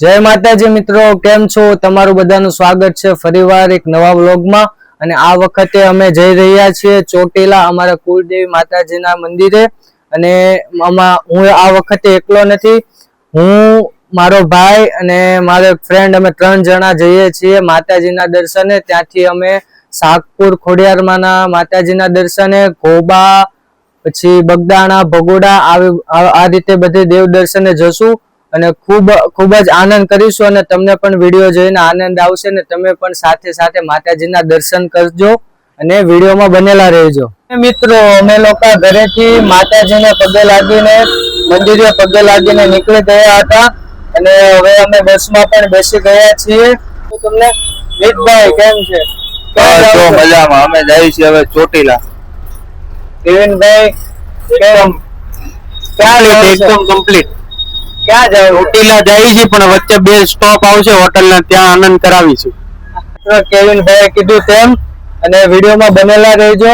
જય માતાજી મિત્રો, કેમ છો? તમારું બધાનું સ્વાગત છે ફરીવાર એક નવા વ્લોગમાં. અને આ વખતે અમે જઈ રહ્યા છીએ ચોટીલા, અમારા કુળદેવી માતાજીના મંદિરે. અને આમાં હું આ વખતે એકલો નથી. હું, મારો ભાઈ અને મારો ફ્રેન્ડ અમે ત્રણ જણા જઈએ છીએ માતાજીના દર્શને. ત્યાંથી અમે સાગપુર ખોડિયારમાંના માતાજીના દર્શને, ઘોબા, પછી બગદાણા, ભગોડા આવી, આ રીતે બધે દેવ દર્શને જશું. અને ખૂબ ખૂબ જ આનંદ કરીશું અને તમને પણ વીડિયો જોઈને આનંદ આવશે ને તમે પણ સાથે સાથે માતાજીના દર્શન કરજો અને વિડીયોમાં બનેલા રહેજો. મિત્રો અમે લોકો ઘરેથી માતાજીને પગે લાગીને મંદિરે પગે લાગીને નીકળી ગયા હતા અને હવે અમે બસમાં પણ બેસી ગયા છીએ. તો તમને મિતભાઈ કેમ છે? જો મજામાં. અમે જઈએ છીએ હવે ચોટીલા. કેવિનભાઈ કેમ? ક્યાં એકદમ કમ્પ્લીટ. ક્યાં જાય? ઉટીલા જાય છે પણ વચ્ચે બે સ્ટોપ આવશે હોટલ ના ત્યાં આનંદ કરાવીશું. કેવિન ભાઈ કીધું તેમ અને વિડીયોમાં બનેલા રહેજો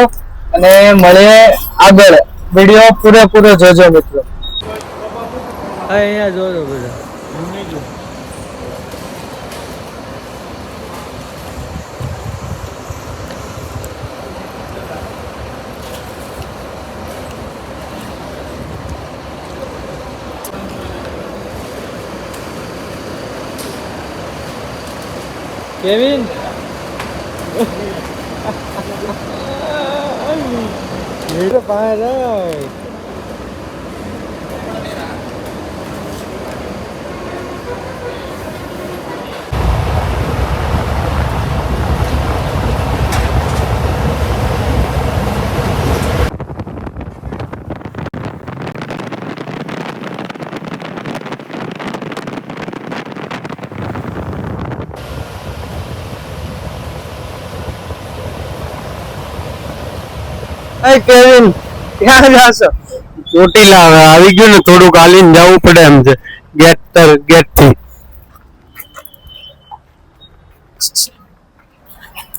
અને મળીએ આગળ. વીડિયો પૂરેપૂરો જોજો મિત્રો. અહીંયા જોજો બધા. Kevin! Hirap pa raw. Kevin, ક્યાં જાશો? ચોટીલા હવે આવી ગયું ને થોડુંક હાલીને જવું પડે એમ છે. ગેટ તર ગેટથી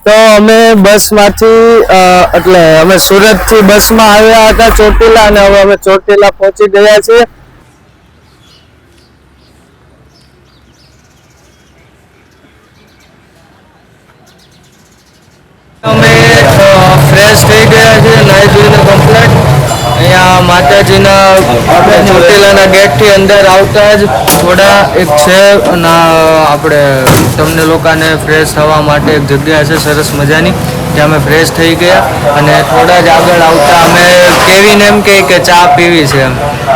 તો અમે બસમાંથી માંથી એટલે અમે સુરતથી બસમાં આવ્યા હતા ચોટીલા અને હવે અમે ચોટીલા પહોંચી ગયા છીએ. અમે ફ્રેશ થઈ ગયા છીએ કમ્પ્લેટ અહીંયા માતાજીના ચોટીલાના ગેટથી અંદર આવતા જ થોડા એક છે આપણે તમને લોકોને ફ્રેશ થવા માટે એક જગ્યા છે સરસ મજાની, ત્યાં અમે ફ્રેશ થઈ ગયા અને થોડા જ આગળ આવતા અમે કેવીને એમ કહે કે ચા પીવી છે એમ.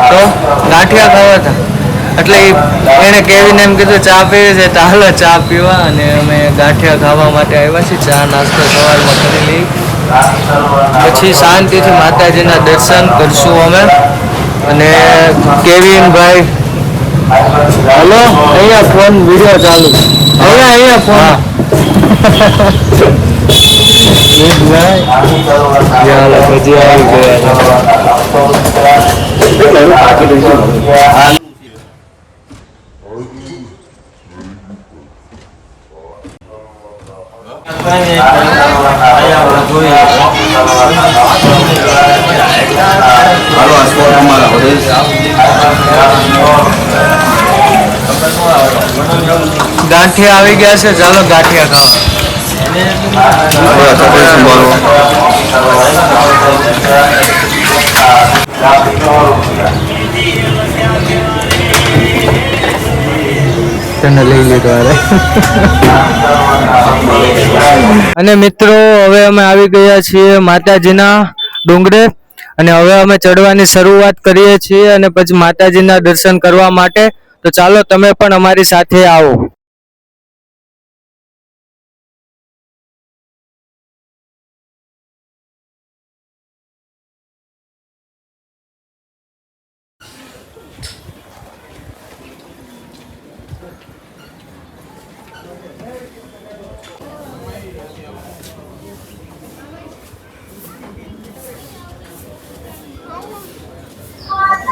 તો ગાંઠિયા ખાવા હતા. એટલે એણે કેવીને એમ કીધું, ચા પીવી છે તો ચા પીવા. અને અમે ગાંઠિયા ખાવા માટે આવ્યા છીએ. ચા નાસ્તો સવારમાં કરી લઈ. પછી શાંતિથી માતાજીના દર્શન કરશું અમે. અને કેવિનભાઈ હલો અહીંયા ફોન વીડિયો ચાલુ. અહીંયા અહીંયા ફોન. પછી આવી ગયા હાલો આ સ્પોટ અમારા ગાંઠિયા આવી ગયા છે. ચાલો ગાંઠિયા ખાવા તેને તને લઈ લીધો અરે અને મિત્રો, હવે અમે આવી ગયા છીએ માતાજીના ડુંગરે અને હવે અમે ચડવાની શરૂઆત કરીએ છીએ અને પછી માતાજીના દર્શન કરવા માટે. તો ચાલો, તમે પણ અમારી સાથે આવો.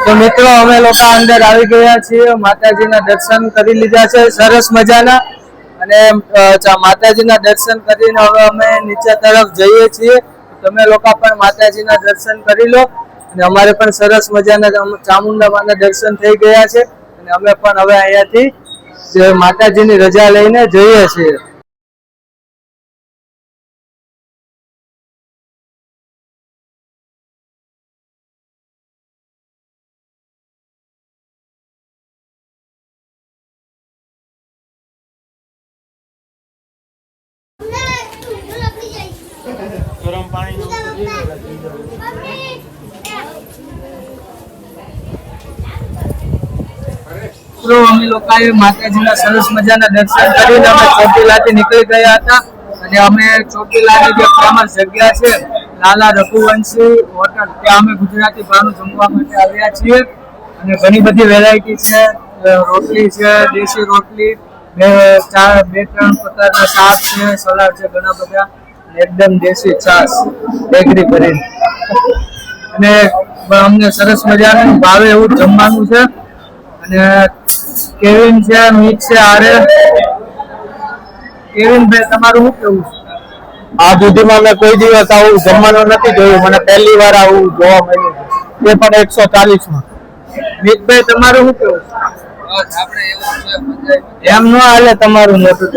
તો મિત્રો, અમે લોકો અંદર આવી ગયા છીએ. માતાજીના દર્શન કરી લીધા છે. સરસ મજાના. અને માતાજીના દર્શન કરીને હવે અમે નીચે તરફ જઈએ છીએ. તમે લોકો પણ માતાજીના દર્શન કરી લો. અને અમારે પણ સરસ મજાના ચામુંડા માના દર્શન થઈ ગયા છે. અને અમે પણ હવે અહીંયાથી માતાજીની રજા લઈને જઈએ છીએ. મિત્રો અમે લોકોએ માતાજીના સરસ મજાના દર્શન કરીને અમે ચોટીલાથી નીકળી ગયા હતા. અને અમે ચોટીલાની જે ફેમસ જગ્યા છે, લાલા રઘુવંશી હોટલ, ત્યાં અમે ગુજરાતી ભાવનું જમવા માટે આવ્યા છીએ. અને ઘણી બધી વેરાયટી છે રોટલી છે, દેશી રોટલી, બે, ચાર, બે, ત્રણ પ્રકારના શાક છે, સલાડ છે, ઘણા બધા. એકદમ દેશી છાસ બેકરી કરીને. અને અમને સરસ મજાનું ભાવે એવું જમવાનું છે. અને કેવિન છે મીત છે આરે. કેવિન ભાઈ તમારું શું કેવું છે? આ સુધીમાં મેં કોઈ દિવસ આવું જમવાનું નથી જોયું. મને પહેલી વાર આવું જોવા મળ્યું છે. તે પણ એકસો ચાલીસમાં મિતભાઈ તમારું શું કેવું છે? એમ ન હાલે તમારું મોટું